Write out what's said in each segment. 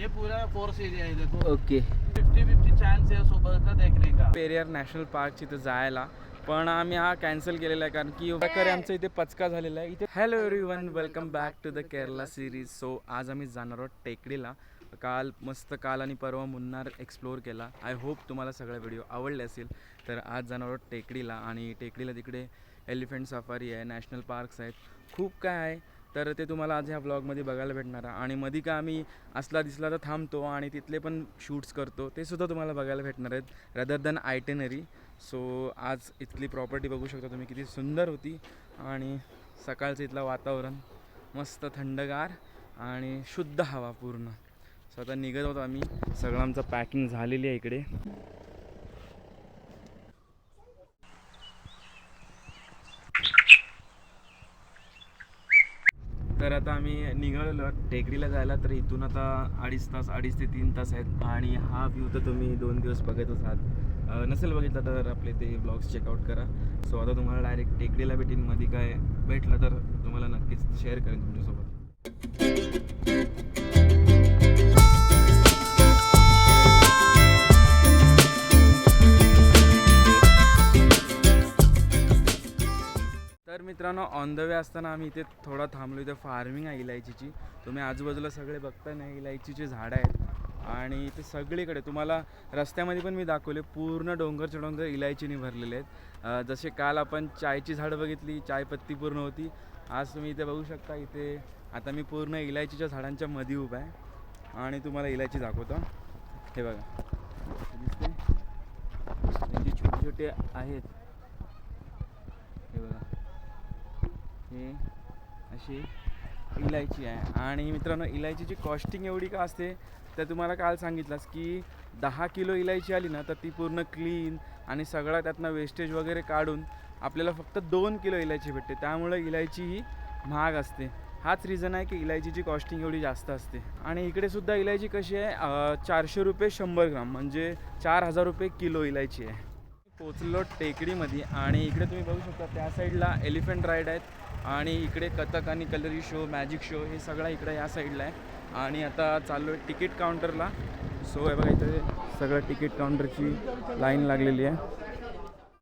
ये पूरा force area है देखो। ओके फिफ्टी फिफ्टी चांस है सुबह का देखने का। पेरियार नॅशनल पार्क इथं जायला. पण आम्ही हा कॅन्सल केलेला आहे कारण की प्रकारे आमचा इथे पचका झालेला आहे. इथे hello everyone welcome back to the Kerala series so आज आम्ही जाणार आहोत टेकडीला. काल मस्त काल आणि परवा मुन्नार एक्सप्लोअर केला. आय होप तुम्हाला सगळे व्हिडिओ आवडले असेल. तर आज जाणार आहोत टेकडीला आणि टेकडीला तिकडे एलिफंट सफारी आहे नॅशनल पार्क्स आहेत. खूप काय आहे. तर ते तुम्हाला आज ह्या ब्लॉगमध्ये बघायला भेटणार आहे. आणि मध्ये का आम्ही असला दिसला तर थांबतो आणि तिथले पण शूट्स करतो. ते सुद्धा तुम्हाला बघायला भेटणार आहेत रदर दॅन आयटेनरी सो आज इथली प्रॉपर्टी बघू शकता तुम्ही किती सुंदर होती. आणि सकाळचं इथलं वातावरण मस्त थंडगार आणि शुद्ध हवा पूर्ण. सो आता निघत होतो आम्ही. सगळं आमचं पॅकिंग झालेली आहे इकडे. तर आता आम्ही निघालो टेकडीला जायला तर इथून आता अडीच तास अडीच ते तीन तास आहेत. आणि हा व्ह्यू तर तुम्ही दोन दिवस बघतच आहात. नसेल बघितलं तर आपले ते ब्लॉग्स चेकआउट करा. सो आता तुम्हाला डायरेक्ट टेकडीला भेटीन. मध्ये काय भेटलं तर तुम्हाला नक्कीच शेअर करेन तुमच्यासोबत. मित्रांनो ऑन द वे असताना आम्ही इथे थोडा थांबलो. इथे फार्मिंग आहे इलायचीची. तुम्ही आजूबाजूला सगळे बघता नाही इलायचीचे झाडं आहेत. आणि इथे सगळीकडे तुम्हाला रस्त्यामध्ये पण मी दाखवले पूर्ण डोंगरचे डोंगर इलायचीने भरलेले आहेत. जसे काल आपण चायची झाडं बघितली चायपत्ती पूर्ण होती. आज तुम्ही इथे बघू शकता इथे आता मी पूर्ण इलायचीच्या झाडांच्या मध्ये उभा आहे. आणि तुम्हाला इलायची दाखवतो. हे बघा. दिसते छोटे छोटे आहेत हे बघा हे अशी इलायची आहे. आणि मित्रांनो इलायचीची कॉस्टिंग एवढी का असते तर तुम्हाला काल सांगितलंस की दहा किलो इलायची आली ना तर ती पूर्ण क्लीन आणि सगळा त्यातनं वेस्टेज वगैरे काढून आपल्याला फक्त दोन किलो इलायची भेटते. त्यामुळे इलायची ही महाग असते. हाच रिझन आहे की इलायचीची कॉस्टिंग एवढी जास्त असते. आणि इकडे सुद्धा इलायची कशी आहे चारशे रुपये शंभर ग्राम म्हणजे चार हजार रुपये किलो इलायची आहे. पोचलो टेकडीमध्ये आणि इकडे तुम्ही बघू शकता त्या साईडला एलिफंट राईड आहेत. आणि इकडे कथक आणि कलरी शो मॅजिक शो हे सगळं इकडे या साईडला आहे. आणि आता चाललो आहे तिकीट काउंटरला सो आहे बघा इथे सगळं तिकीट काउंटरची लाईन लागलेली आहे.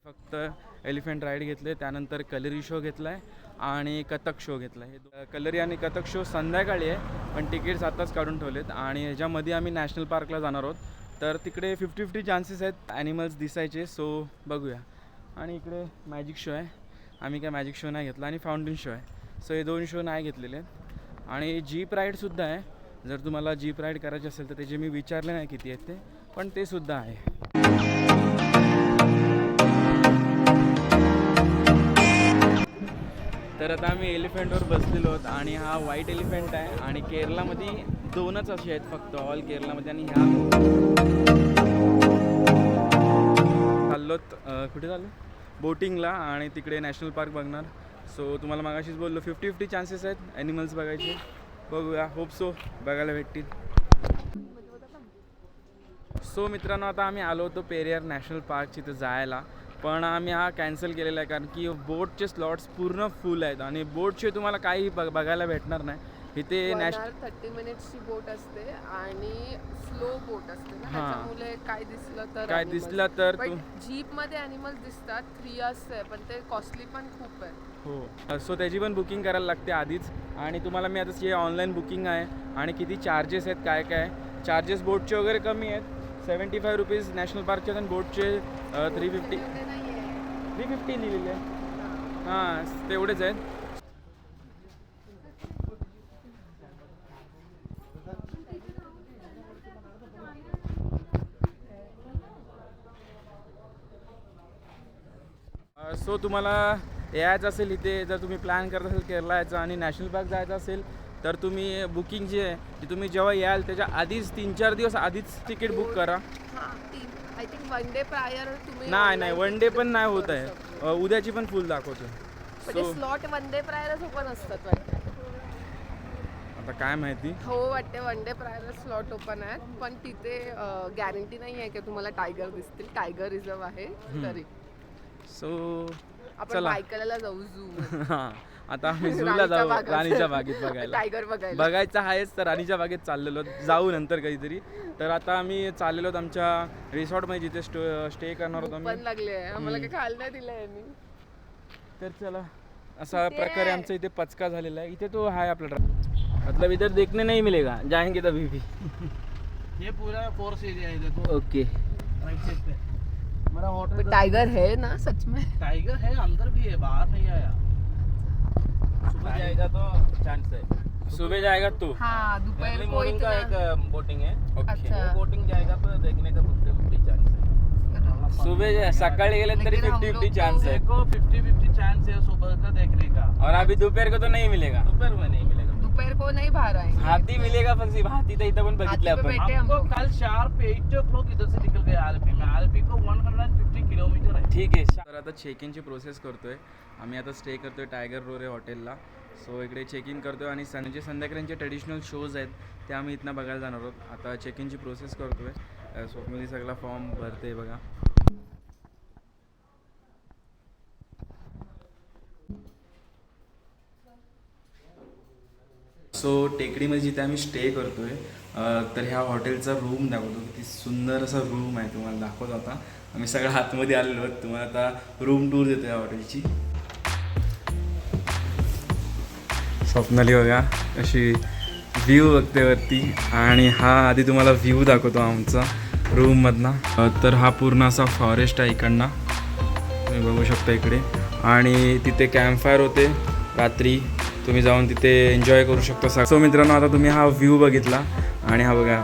फक्त एलिफंट राईड घेतले त्यानंतर कलरी शो घेतला आहे आणि कथक शो घेतला आहे कलरी आणि कथक शो संध्याकाळी आहे पण तिकीट्स आत्ताच काढून ठेवलेत. आणि ह्याच्यामध्ये आम्ही नॅशनल पार्कला जाणार आहोत. तर तिकडे फिफ्टी फिफ्टी चान्सेस आहेत ॲनिमल्स दिसायचे. सो बघूया. आणि इकडे मॅजिक शो आहे. आम्ही काय मॅजिक शो नाही घेतला आणि फाउंटेन शो आहे. सो हे दोन शो नाही घेतलेले आहेत. आणि जीप राईडसुद्धा आहे. जर तुम्हाला जीप राईड करायची असेल तर त्याचे मी विचारले नाही किती आहेत ते पण ते सुद्धा आहे. तर आता आम्ही एलिफंटवर बसलेलो आहोत आणि हा व्हाईट एलिफंट आहे आणि केरलामध्ये दोनच असे आहेत फक्त ऑल केरलामध्ये आणि ह्या चाललोत कुठे चाललो बोटिंगला आणि तिकडे नॅशनल पार्क बघणार. सो तुम्हाला मागाशीच बोललो फिफ्टी फिफ्टी चान्सेस आहेत ॲनिमल्स बघायचे. बघूया होप सो बघायला भेटतील. सो मित्रांनो आता आम्ही आलो होतो पेरियार नॅशनल पार्क तिथं जायला. पण आम्ही हा कॅन्सल केलेला आहे कारण की बोटचे स्लॉट्स पूर्ण फुल आहेत आणि बोटचे तुम्हाला काही बघ बघायला भेटणार नाही. इथे नॅश थर्टी मिनिट्सची बोट असते आणि स्लो बोट असते ना हा. त्याच्यामुळे काय दिसलं तर काय दिसलं तर तू जीपमध्ये अॅनिमल्स दिसतात थ्री इयर्स आहे पण ते कॉस्टली पण खूप आहे. हो. सो त्याची पण बुकिंग करायला लागते आधीच. आणि तुम्हाला मी आता जे ऑनलाईन बुकिंग आहे. आणि किती चार्जेस आहेत काय काय? चार्जेस बोटचे वगैरे कमी आहेत. सेवन्टी फाय रुपीज नॅशनल पार्कचे आणि बोटचे थ्री फिफ्टी नाहीये. थ्री फिफ्टी लिहिलेले. आहे हां तेवढेच आहेत. सो तुम्हाला यायचं असेल इथे जर तुम्ही प्लॅन करत असेल केरला यायचं आणि नॅशनल पार्क जायचं असेल तर तुम्ही बुकिंग जी आहे ती तुम्ही जेव्हा याल त्याच्या आधीच तीन चार दिवस आधीच तिकीट बुक करा. हा I think one day prior तुम्ही नाही नाही वन डे पण नाही होत आहे. उद्याची पण फुल दाखवतो. स्लॉट वन डे प्रायरच ओपन असतात आता काय माहिती? हो वाटते one day prior slot open आहेत. पण तिथे गॅरंटी नाही आहे की तुम्हाला टायगर दिसतील. टायगर रिझर्व आहे. तरी. सो आपण चला. बायकला जाऊ झू हां. आता आम्ही झूला जाऊ बागेत. राणीच्या बागेत बघायला. टायगर बघायला. बघायचं आहेच तर राणीच्या बागेत चाललेलो. जाऊ नंतर कधीतरी तर आता आम्ही चाललेलो आहोत आमच्या रिसॉर्टमध्ये जिथे स्टो स्टे करणार होतो पण आम्ही. लागले आम्हाला काही खायला नाही दिलंय मी तर चला असा प्रकारे आमचा इथे पचका झालेला आहे. इथे तो आहे आपला ड्रा- मतलब इधर देखने नहीं मिलेगा. जाएंगे तभी भी. ये पूरा फोर्स एरिया है देखो. ओके राइट साइड पे. टाइगर है ना सच में? टाइगर है अंदर भी है बाहर नहीं आया। सुबह जाएगा तो चांस है। सुबह जाएगा तू? हाँ दोपहर को का इतना। एक बोटिंग है। ओके अच्छा। वो बोटिंग जाएगा तो देखने का फिफ्टी फिफ्टी चांस है। सुबह सकाळी गेले तरी फिफ्टी फिफ्टी तो चांस है। देखो फिफ्टी फिफ्टी चांस है सुबह का देखने का। और अभी दोपहर को तो नहीं मिलेगा। दोपहर में नहीं मिलेगा। को नहीं बाहर आएंगे हाती मिलेगा पण सी- हाती तर इथं पण हाथी पे हम हमको कल शार्प एट ओ क्लॉक इधर से निकल गए आरपी में. आरपी को 150 किलोमीटर है. ठीक आहे तर आता चेक इनची प्रोसेस करतोय. आम्ही आता स्टे करतोय टायगर रोरे हॉटेलला सो इकडे चेक इन करतोय आणि सं जे संध्याकाळचे ट्रेडिशनल शोज आहेत ते आम्ही इथनं बघायला जाणार आहोत. आता चेक इनची प्रोसेस करतोय. अ, स्वप्नली सगळा फॉर्म भरते बघा. सो टेकडीमध्ये जिथे आम्ही स्टे करतोय तर ह्या हॉटेलचा रूम दाखवतो. किती सुंदर असा रूम आहे तुम्हाला दाखवतो आता. आम्ही सगळं आतमध्ये आलेलो आहोत. तुम्हाला आता रूम टूर देतो या हॉटेलची स्वप्नाली बघा अशी व्ह्यू बघते वरती. आणि हा आधी तुम्हाला व्ह्यू दाखवतो आमचा रूममधला तर हा पूर्ण असा फॉरेस्ट आहे इकडनं. तुम्ही बघू शकता इकडे. आणि तिथे कॅम्पफायर होते. रात्री तुम्ही जाऊन तिथे एन्जॉय करू शकता. सो मित्रांनो आता तुम्ही हा व्ह्यू बघितला आणि हा बघा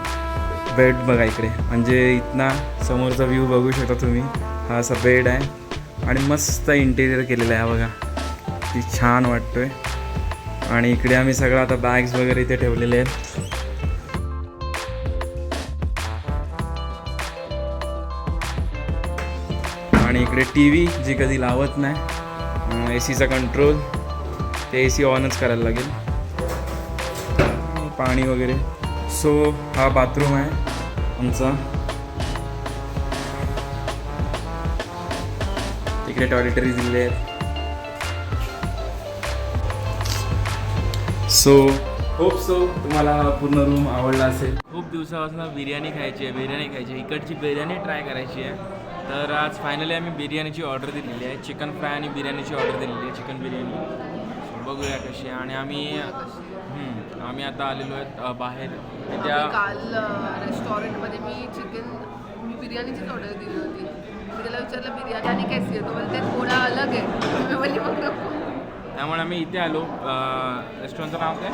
बेड बघा इकडे. म्हणजे इथना समोरचा व्ह्यू बघू शकता तुम्ही. हा असा बेड आहे आणि मस्त इंटेरियर केलेला आहे बघा. ती छान वाटतोय. आणि इकडे आम्ही सगळं आता बॅग्स वगैरे इथे ठेवलेले आहेत. आणि इकडे टी व्ही जी कधी लावत नाही. ए सीचा कंट्रोल ते ए सी ऑनच करायला लागेल. पाणी वगैरे. सो हा बाथरूम आहे आमचा. तिकडे टॉयलेटरी दिले आहेत. सो होप सो तुम्हाला पूर्ण रूम आवडला असेल. खूप दिवसापासून बिर्याणी खायची आहे बिर्याणी खायची आहे. इकडची बिर्याणी ट्राय करायची आहे. तर आज फायनली आम्ही बिर्याणीची ऑर्डर दिलेली आहे. चिकन फ्राय आणि बिर्याणीची ऑर्डर दिलेली आहे. चिकन बिर्याणी बघूया कशी आहे. आणि आम्ही हम्म, आम्ही आता आलेलो आहेत अ, बाहेर. आम्ही त्या काल रेस्टॉरंटमध्ये मी चिकन मी बिर्याणीचीच ऑर्डर दिली होती. मी त्याला विचारलं बिर्याणी आणि कॅसी आहे. तो बोलते थोडा अलग आहे. मी बोलली मग नको. त्यामुळे आम्ही इथे आलो. रेस्टॉरंटचं नाव काय?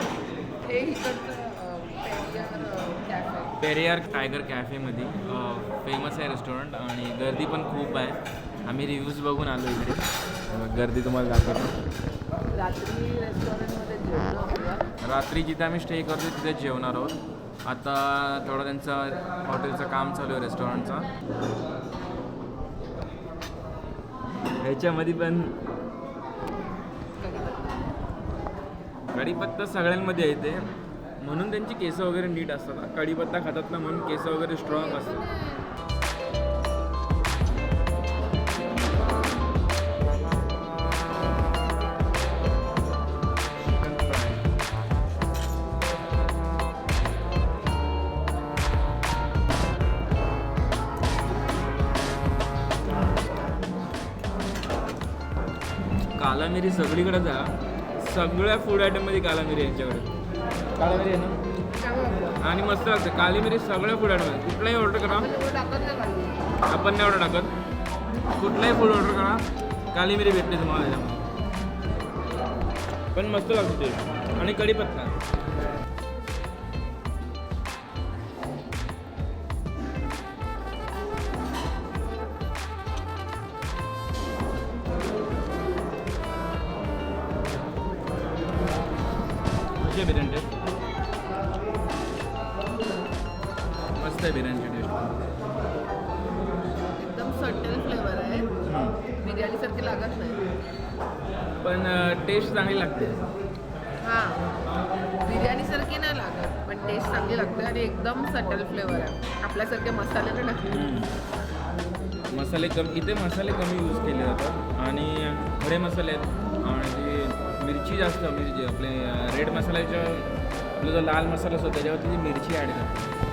हे इकडचं पेरियार टायगर कॅफेमध्ये फेमस आहे रेस्टॉरंट आणि गर्दी पण खूप आहे. आम्ही रिव्ह्यूज बघून आलो इकडे. गर्दी तुम्हाला दाखवतो. रात्री रेस्टॉरंटमध्ये रात्री जिथे आम्ही स्टे करतो तिथे जेवणार आहोत. आता थोडं त्यांचं हॉटेलचं काम चालू आहे रेस्टॉरंटचं ह्याच्यामध्ये पण कढीपत्ता सगळ्यांमध्ये येते म्हणून त्यांची केस वगैरे नीट असतात. कढीपत्ता खातात ना म्हणून केस वगैरे स्ट्रॉंग असतात. काला मिरी सगळीकडे जा. सगळ्या फूड आयटममध्ये काला मिरी आहे यांच्याकडे. काला मिरी आहे ना? आणि मस्त लागते. काली मिरी सगळ्या फूड आयटममध्ये कुठलाही ऑर्डर करा. आपण नाही ऑर्डर टाकत. कुठलाही फूड ऑर्डर करा. काली मिरी भेटते तुम्हाला पण मस्त लागते ते. आणि कढीपत्ता. आहे बिर्याणी टेस्ट मस्त आहे बिर्याणीची टेस्ट एकदम सटल फ्लेवर आहे. बिर्याणीसारखी लागत नाही. पण टेस्ट चांगली लागते. हां. बिर्याणीसारखी नाही लागत पण टेस्ट चांगली लागते आणि एकदम सटल फ्लेवर आहे. आपल्यासारखे मसाले नाही टाकले मसाले कमी इथे मसाले कमी यूज केले जातात. आणि खडे मसाले आहेत. आणि मिरची जास्त मिरची आपले रेड मसाल्याच्या आपला जो लाल मसाला असतो त्याच्यावरती जी मिरची ॲड करतात.